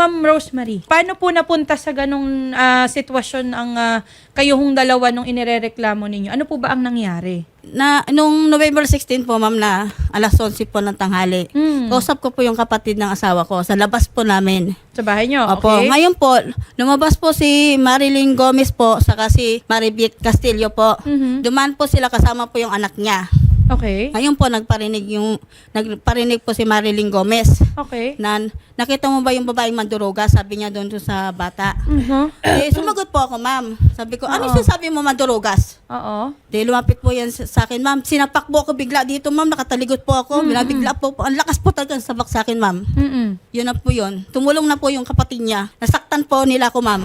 Ma'am Rosemary, paano po napunta sa ganong ah, sitwasyon ang ah, kayo hong dalawa nung inirereklamo ninyo? Ano po ba ang nangyari? Na, nung November 16 po, ma'am, na alas 11 po ng tanghali. Mm. Kausap ko po yung kapatid ng asawa ko sa labas po namin. Sa bahay nyo? Opo. Okay. Ngayon po, lumabas po si Marilyn Gomez po, saka si Maribit Castillo po. Mhm. Duman po sila kasama po yung anak niya. Okay. Ngayon po nagparinig yung nagparinig po si Marilyn Gomez Okay. na nakita mo ba yung babaeng manduruga? Sabi niya doon sa bata. Mhm. Eh, sumagot po ako, ma'am. Sabi ko, ano Oo. sinasabi mo mandurugas? Oo. Di lumapit po yan sa sa akin, ma'am. Sinapak po ako bigla dito, ma'am. Nakataligot po ako. Binabigla po. po. Ang lakas po talaga ng sabak sa akin, ma'am. Mm-mm. Yun na po yun. Tumulong na po yung kapatid niya. Nasaktan po nila ako, ma'am.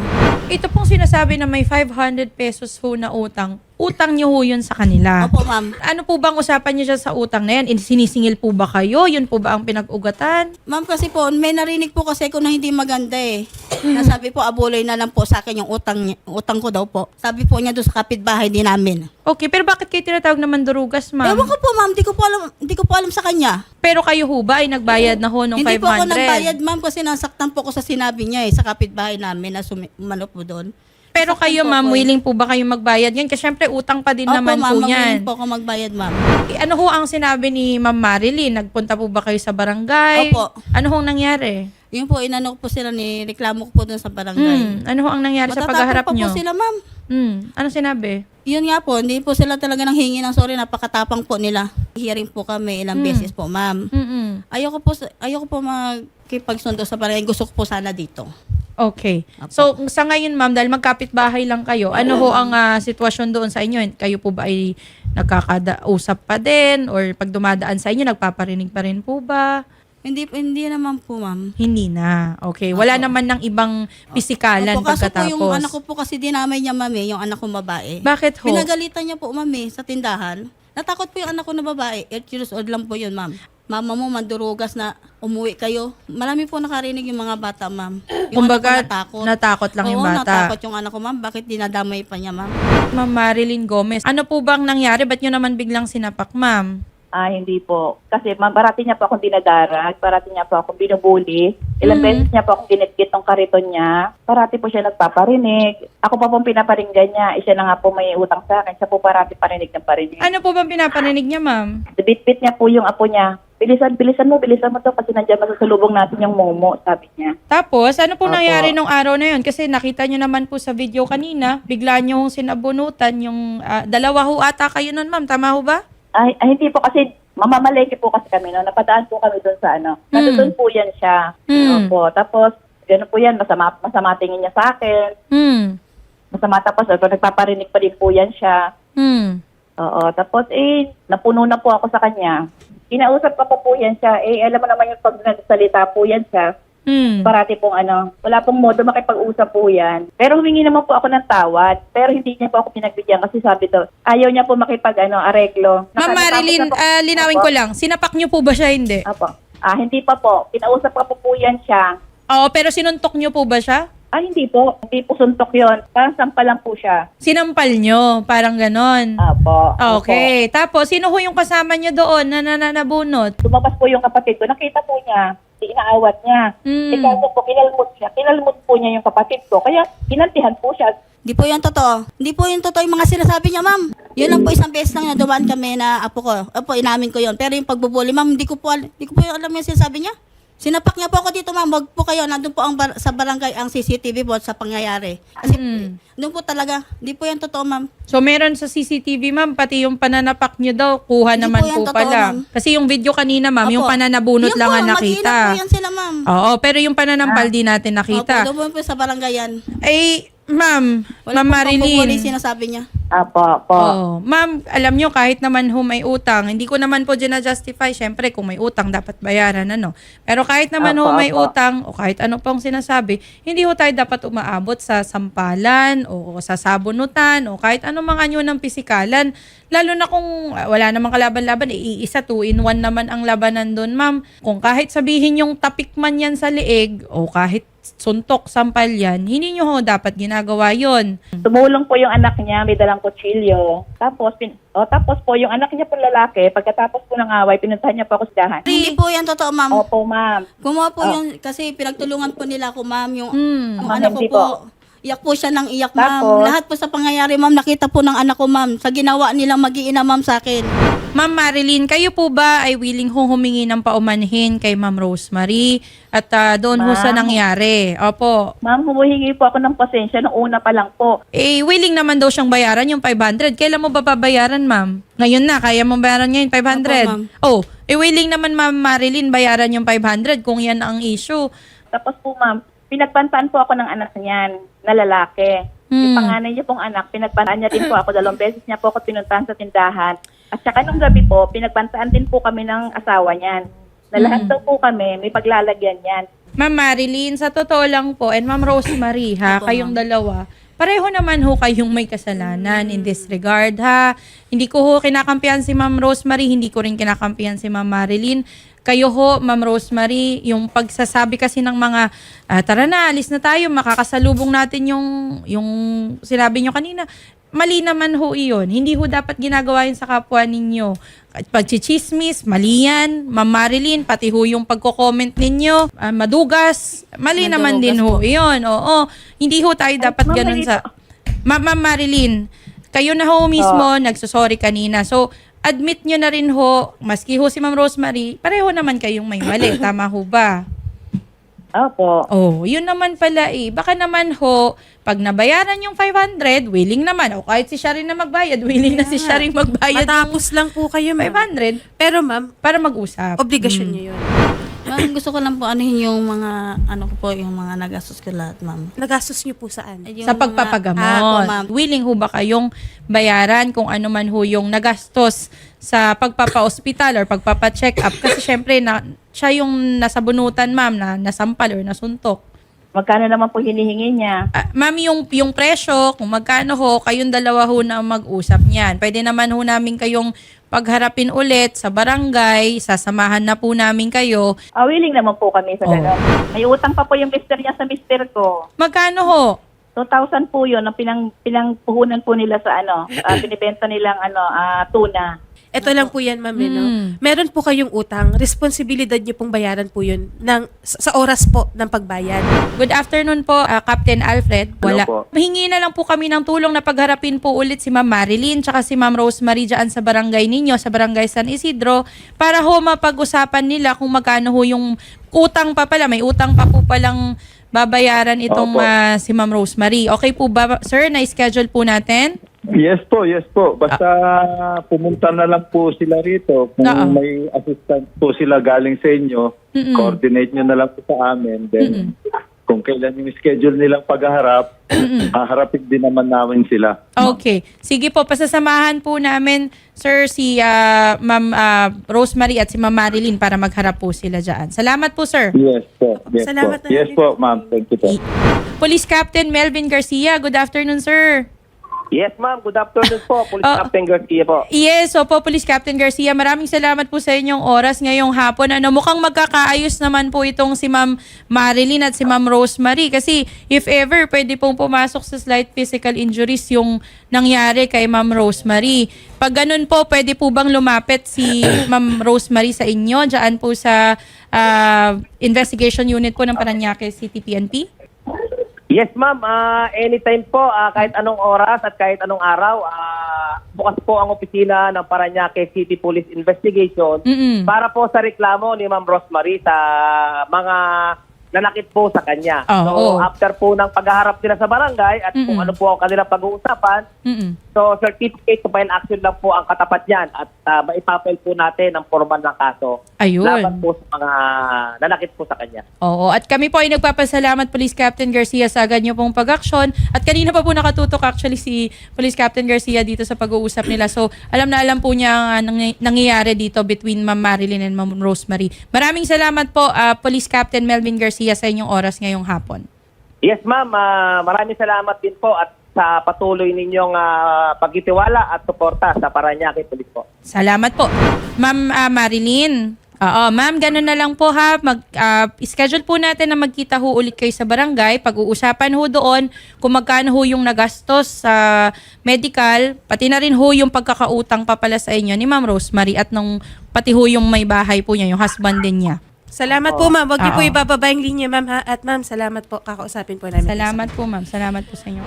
Ito pong sinasabi na may 500 pesos ho na utang. Utang nyo ho yun sa kanila. Opo, ma'am. Ano po bang usapan niyo dyan sa utang na yan? In- Sinisingil po ba kayo? Yun po ba ang pinag-ugatan? Ma'am, kasi po, may narinig po kasi ko na hindi maganda eh. Nasabi po, abuloy na lang po sa akin yung utang, niya- utang ko daw po. Sabi po niya doon sa kapitbahay din namin. Okay, pero bakit kayo tinatawag na mandurugas, ma'am? Ewan ko po, ma'am. Di ko po alam, di ko po alam sa kanya. Pero kayo ho ba ay nagbayad na ho ng 500? Hindi po ako nagbayad, ma'am, kasi nasaktan po ako sa sinabi niya eh, sa kapitbahay namin na sumi- umano po doon. Pero Nasaktan kayo, po ma'am, willing po ba kayo magbayad yan? Kasi syempre, utang pa din Opo, naman ma'am, po yan. willing po ako magbayad, ma'am. Eh, Ano ho ang sinabi ni Ma'am Marilyn? Nagpunta po ba kayo sa barangay? Opo. Ano ho ang nangyari? Yun po, inano ko po sila ni reklamo ko po doon sa barangay. Hmm, ano ho ang nangyari sa Matatapang paghaharap pa nyo? po sila, ma'am. Hmm, ano sinabi? Yun nga po, hindi po sila talaga nang hingi ng sorry, napakatapang po nila. Hearing po kami ilang Hmm. beses po, ma'am. Mm-mm. Ayoko po, sa- ayoko po magkipagsundo sa barangay. Gusto ko po sana dito. Okay. Apo. So, sa ngayon, ma'am, dahil magkapit-bahay lang kayo, ano ho ang ah, sitwasyon doon sa inyo? Kayo po ba ay nagkakausap pa din? Or pag dumadaan sa inyo, nagpaparinig pa rin po ba? Hindi, hindi naman po, ma'am. Hindi na. Okay. Wala Apo. naman ng ibang pisikalan Opo, kaso po pagkatapos. yung anak ko po kasi dinamay niya, mami, yung anak ko babae. Bakit ho? Pinagalitan niya po, mami, sa tindahan. Natakot po yung anak ko na babae. 8 years old lang po yun, ma'am. Mama mo, mandurugas na umuwi kayo. Marami po nakarinig yung mga bata, ma'am. Yung Kumbaga, anak ko natakot. natakot lang yung Oo, bata. natakot yung anak ko, ma'am. Bakit dinadamay pa niya, ma'am? Ma'am Marilyn Gomez, ano po bang nangyari? Ba't nyo naman biglang sinapak, ma'am? Ah, hindi po. Kasi ma- parati niya po akong dinadarag, parati niya po akong binubuli. Ilang Mm. beses niya po akong ginit-git ng kariton niya. Parati po siya nagpaparinig. Ako pa pong pinaparinggan niya. Isa na nga po may utang sa akin. Siya po parati parinig ng parinig. Ano po bang pinapaninig niya, ma'am? Bit-bit niya po yung apo niya. Bilisan, bilisan mo, bilisan mo to kasi nandiyan masusulubong natin yung momo, sabi niya. Tapos, ano po Opo. nangyari nung araw na yun? Kasi nakita nyo naman po sa video kanina, bigla nyo hong sinabunutan yung ah, dalawa ho ata kayo nun, ma'am. Tama ho ba? Ay, ay hindi po kasi mamamaleke po kasi kami no. Napadaan po kami doon sa ano. Hmm. Nandun po yan siya. Hmm. Opo. Tapos, gano'n po yan, masama, masama tingin niya sa akin. Hmm. Masama tapos, ito, nagpaparinig pa din po yan siya. Hmm. Oo. Tapos, eh, napuno na po ako sa kanya. Kinausap ko pa po yan siya. Eh, alam mo naman yung pag nagsalita po yan siya. Hmm. Parati pong ano, wala pong modo makipag-usap po yan. Pero humingi naman po ako ng tawad. Pero hindi niya po ako pinagbigyan kasi sabi to, ayaw niya po makipag ano, areglo. Ma'am Marilyn, po- ah, linawin ko lang. Sinapak nyo po ba siya? Hindi. Apo. Ah, hindi pa po. Kinausap ko po po yan siya. Oo, pero sinuntok nyo po ba siya? Ah, hindi po. Hindi po suntok yon. Parang sampa lang po siya. Sinampal nyo, parang ganon. Apo. Okay. Tapos, sino ho yung kasama nyo doon na nananabunot? Lumabas po yung kapatid ko. Nakita po niya. Inaawat niya. Hmm. Eh, kaso po, kinalmot siya. Kinalmot po niya yung kapatid ko. Kaya, kinantihan po siya. Hindi po yan totoo. Hindi po yung totoo yung mga sinasabi niya, ma'am. Yun lang po isang beses lang na dumaan kami na apo ko. Opo, inamin ko yon. Pero yung pagbubuli, ma'am, hindi ko po, al- hindi ko po alam yung sinasabi niya. Sinapak niya po ako dito, ma'am. Wag po kayo. Nandun po ang bar- sa barangay ang CCTV po sa pangyayari. Kasi Mm. doon po talaga. Hindi po yan totoo, ma'am. So, meron sa CCTV, ma'am, pati yung pananapak nyo daw, kuha Hindi naman po yan po, totoo, pala. ma'am. Kasi yung video kanina, ma'am, yung Opo. pananabunot Yun lang po, ang nakita. mag-iingat po yan sila, ma'am. Oo, pero yung pananampal di natin Opo, nakita. doon po sa barangay yan. Ay, ma'am, Wala ma'am po pagbubuli Marilyn. sinasabi niya. Apo, po. Oh, ma'am, alam nyo, kahit naman ho may utang, hindi ko naman po dina-justify. Siyempre, kung may utang, dapat bayaran, ano. Pero kahit naman ho Apo, may apo. utang, o kahit ano pong sinasabi, hindi ho tayo dapat umaabot sa sampalan, o sa sabunutan, o kahit ano mga anyo ng pisikalan. Lalo na kung ah, wala namang kalaban-laban, eh, iisa, two in one naman ang labanan doon, ma'am. Kung kahit sabihin yung tapik man yan sa liig, o kahit suntok, sampal yan, hindi nyo ho dapat ginagawa yon. Tumulong po yung anak niya, may dalang kutsilyo. Tapos, pin, oh, tapos po yung anak niya po lalaki, pagkatapos po ng away, pinuntahan niya po ako sa dahan. Hindi po yan totoo, ma'am. Opo, ma'am. Gumawa po Ah. yun kasi pinagtulungan po nila ako, ma'am. Yung, Hmm. yung Ma'am, anak ko hindi po. po. Iyak po siya ng iyak, ma'am. Tapos? Lahat po sa pangyayari, ma'am, nakita po ng anak ko, ma'am. Sa ginawa nilang mag-iina, ma'am, sa akin. Ma'am Marilyn, kayo po ba ay willing ho humingi ng paumanhin kay Ma'am Rosemary at ah, doon ho sa nangyari? Opo. Ma'am, humuhingi po ako ng pasensya nung una pa lang po. Eh, willing naman daw siyang bayaran yung 500. Kailan mo ba babayaran, ma'am? Ngayon na, kaya mo bayaran ngayon 500? Opo, ma'am. oh, eh willing naman Ma'am Marilyn bayaran yung 500 kung yan ang issue. Tapos po, ma'am, pinagpantaan po ako ng anak niyan, na lalaki. Yung Hmm. panganay niya pong anak, pinagpantaan niya din po ako. Dalawang beses niya po ako pinuntahan sa tindahan. At saka nung gabi po, pinagpantaan din po kami ng asawa niyan. Na lahat Mm. daw po kami, may paglalagyan yan. Ma'am Marilyn, sa totoo lang po, and Ma'am Rosemary ha, kayong dalawa, pareho naman ho kayong may kasalanan in this regard ha. Hindi ko ho kinakampihan si Ma'am Rosemary, hindi ko rin kinakampihan si Ma'am Marilyn. Kayo ho, Ma'am Rosemary, yung pagsasabi kasi ng mga, "Ah, tara na, alis na tayo, makakasalubong natin yung, yung sinabi nyo kanina. Mali naman ho iyon. Hindi ho dapat ginagawa yun sa kapwa ninyo. Pagchichismis, mali yan. Ma'am Marilyn, pati ho yung pagko-comment ninyo, ah, madugas. Mali Madugas naman din ho po. iyon. Oo. Hindi ho tayo dapat Ma'am, ganun sa... po. Ma- Ma'am Marilyn, kayo na ho mismo nagsusorry kanina. So, admit nyo na rin ho, maski ho si Ma'am Rosemary, pareho naman kayong may mali. Tama ho ba? Opo. Oh, yun naman pala eh. Baka naman ho, pag nabayaran yung 500, willing naman. O kahit si Sharin na magbayad, willing na si Sharin magbayad Matapos lang po kayo, ma'am. 500 Pero ma'am, para mag-usap. obligasyon niyo yun. Ma'am, gusto ko lang po anuhin yung mga, ano ko po, yung mga nagastos ko lahat, ma'am. Nagastos niyo po saan? Yung sa mga- pagpapagamot. Ah, po, ma'am. willing ho ba kayong bayaran kung ano man ho yung nagastos sa pagpapa-hospital or pagpapa-check up? Kasi syempre, na, siya yung nasabunutan, ma'am, na nasampal or nasuntok. Magkano naman po hinihingi niya? Ah, ma'am, yung, yung presyo, kung magkano ho, kayong dalawa ho na mag-usap niyan. Pwede naman ho namin kayong pagharapin ulit sa barangay, sasamahan na po namin kayo. Ah, willing naman po kami sa Oh. May utang pa po yung mister niya sa mister ko. Magkano ho? 2,000 po yun, ang pinang, pinangpuhunan po nila sa ano, ah, binibenta nilang ano, ah, tuna. Ito lang po yan, ma'am. eh, no? Mm. Meron po kayong utang. Responsibilidad niyo pong bayaran po yun ng, sa, oras po ng pagbayad. Good afternoon po, ah, Captain Alfred. Hello Wala. po. Hingi na lang po kami ng tulong na pagharapin po ulit si Ma'am Marilyn tsaka si Ma'am Rosemary dyan sa barangay ninyo, sa barangay San Isidro, para ho mapag-usapan nila kung magkano ho yung utang pa pala. May utang pa po palang babayaran itong Opo. ah, si Ma'am Rosemary. Okay po ba, sir? Na-schedule po natin? Yes po, yes po. Basta pumunta na lang po sila rito. Kung Oo. may assistant po sila galing sa inyo, Mm-mm. coordinate nyo na lang po sa amin. Then, kung kailan yung schedule nilang pagharap, haharapin din naman namin sila. Okay. Sige po, pasasamahan po namin, sir, si ah, Ma'am ah, Rosemary at si Ma'am Marilyn para magharap po sila dyan. Salamat po, sir. Yes po, yes Salamat po. na Yes po, ma'am. Thank you po. Police Captain Melvin Garcia, good afternoon, sir. Yes, ma'am. Good afternoon po. Police Oh. Captain Garcia po. Yes, opo, Police Captain Garcia. Maraming salamat po sa inyong oras ngayong hapon. Ano, mukhang magkakaayos naman po itong si Ma'am Marilyn at si Ma'am Rosemary. Kasi if ever, pwede pong pumasok sa slight physical injuries yung nangyari kay Ma'am Rosemary. Pag ganun po, pwede po bang lumapit si Ma'am Rosemary sa inyo? Diyan po sa ah, investigation unit po ng Paranaque City PNP? Yes, ma'am. Ah, anytime po, ah, kahit anong oras at kahit anong araw, ah, bukas po ang opisina ng Paranaque City Police Investigation Mm-mm. para po sa reklamo ni Ma'am Rosemary sa mga nanakit po sa kanya. Oh, so, oh. after po ng paghaharap nila sa barangay at kung Mm-mm. ano po ang kanilang pag-uusapan, Mm-mm. So certificate to file action lang po ang katapat niyan at uh, maipapile po natin ang formal ng kaso Ayun. laban po sa mga nanakit po sa kanya. Oo, at kami po ay nagpapasalamat Police Captain Garcia sa agad niyo pong pag-action. At kanina pa po nakatutok actually si Police Captain Garcia dito sa pag-uusap nila. So, alam na alam po niya ang nangy- nangyayari dito between Ma'am Marilyn and Ma'am Rosemary. Maraming salamat po ah, Police Captain Melvin Garcia sa inyong oras ngayong hapon. Yes, ma'am. Ah, maraming salamat din po at sa patuloy ninyong ah, pagtitiwala at suporta sa Paranaque Police po. Salamat po. Ma'am ah, Marilyn, Oo, ma'am, ganun na lang po ha. Mag, ah, schedule po natin na magkita ho ulit kayo sa barangay. Pag-uusapan ho doon kung magkano ho yung nagastos sa medical, pati na rin ho yung pagkakautang pa pala sa inyo ni Ma'am Rosemary at nung pati ho yung may bahay po niya, yung husband din niya. Salamat po, ma'am. Huwag niyo po Oo. ibababa yung linya, ma'am, ha? At ma'am, salamat po. Kakausapin po namin. Salamat po, ma'am. Salamat po sa inyo.